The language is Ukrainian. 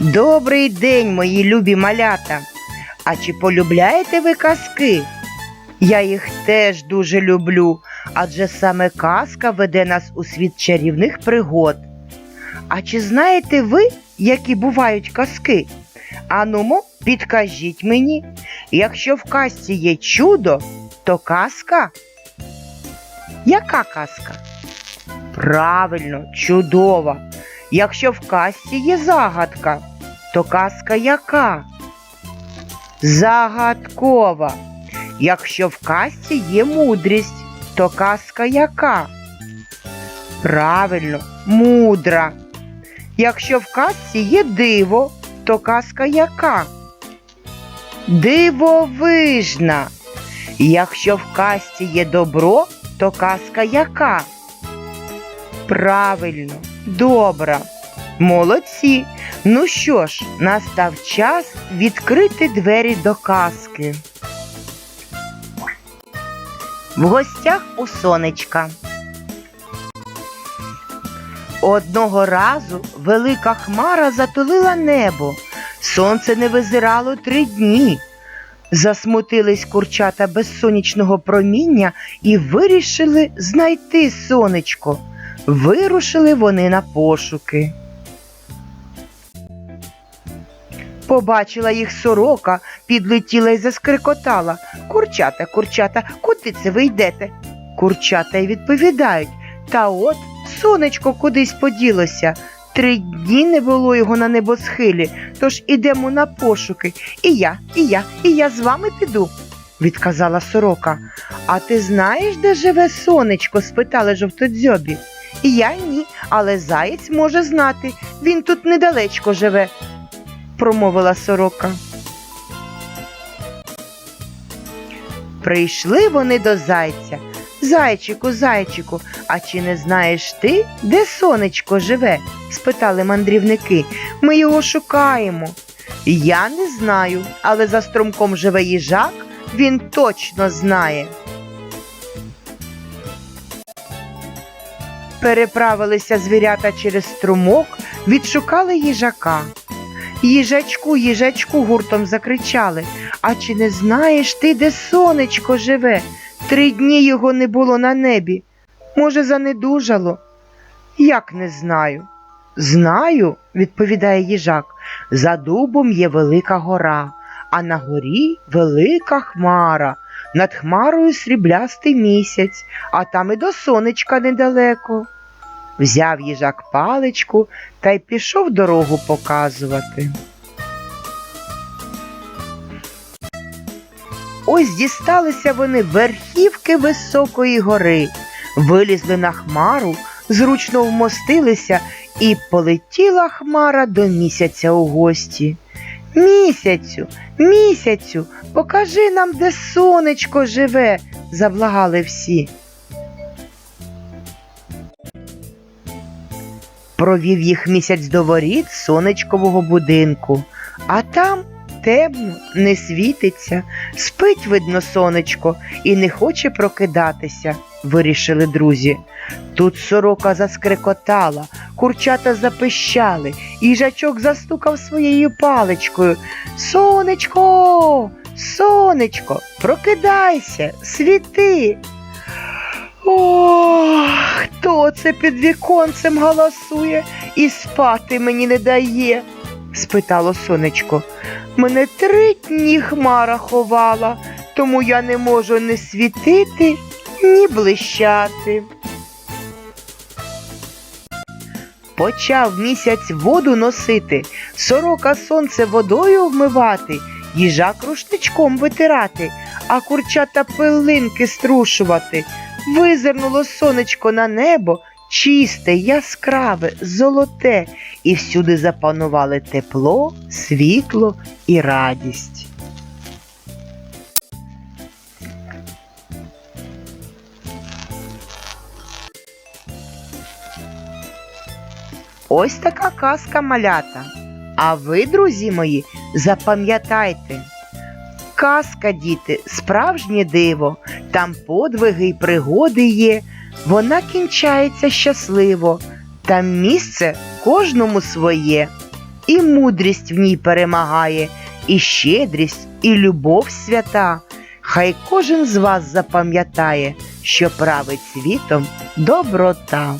Добрий день, мої любі малята. А чи полюбляєте ви казки? Я їх теж дуже люблю, адже саме казка веде нас у світ чарівних пригод. А чи знаєте ви, які бувають казки? Анумо, підкажіть мені, якщо в казці є чудо, то казка? Яка казка? Правильно, чудова. Якщо в казці є загадка, то казка яка? Загадкова. Якщо в казці є мудрість, то казка яка? Правильно, мудра. Якщо в казці є диво, то казка яка? Дивовижна. Якщо в казці є добро, то казка яка? Правильно, добра. Молодці. Ну що ж, настав час відкрити двері до казки. В гостях у сонечка. Одного разу велика хмара затулила небо. Сонце не визирало три дні. Засмутились курчата без сонячного проміння і вирішили знайти сонечко. Вирушили вони на пошуки. Побачила їх сорока, підлетіла і заскрикотала. Курчата, курчата, куди це ви йдете? Курчата й відповідають. Та от сонечко кудись поділося. Три дні не було його на небосхилі, тож ідемо на пошуки. І я, і я, і я з вами піду, відказала сорока. А ти знаєш, де живе сонечко? спитали жовтодзьобі. Я ні, але заєць може знати. Він тут недалечко живе, промовила сорока. Прийшли вони до зайця. Зайчику, зайчику, а чи не знаєш ти, де сонечко живе? спитали мандрівники. Ми його шукаємо. Я не знаю, але за струмком живе їжак, він точно знає. Переправилися звірята через струмок, відшукали їжака. Їжачку, їжачку гуртом закричали. А чи не знаєш ти, де сонечко живе? Три дні його не було на небі. Може, занедужало? Як не знаю? Знаю, відповідає їжак. За дубом є велика гора, а на горі велика хмара. Над хмарою сріблястий місяць, а там і до сонечка недалеко. Взяв їжак паличку та й пішов дорогу показувати. Ось дісталися вони верхівки високої гори, вилізли на хмару, зручно вмостилися, і полетіла хмара до місяця у гості. Місяцю, місяцю, покажи нам, де сонечко живе, заблагали всі. Провів їх місяць до воріт сонечкового будинку, а там темно, не світиться, спить, видно, сонечко, і не хоче прокидатися, вирішили друзі. Тут сорока заскрекотала, курчата запищали, їжачок застукав своєю паличкою. Сонечко, сонечко, прокидайся, світи. О, хто це під віконцем галасує і спати мені не дає? спитало сонечко. Мене три дні хмара ховала, тому я не можу ні світити, ні блищати. Почав місяць воду носити, сорока сонце водою вмивати, їжак рушничком витирати, а курчата пилинки струшувати. Визирнуло сонечко на небо, чисте, яскраве, золоте, і всюди запанували тепло, світло і радість. Ось така казка малята. А ви, друзі мої, запам'ятайте. Казка, діти, справжнє диво, там подвиги й пригоди є, вона кінчається щасливо, там місце кожному своє. і мудрість в ній перемагає, і щедрість, і любов свята. Хай кожен з вас запам'ятає, що править світом доброта.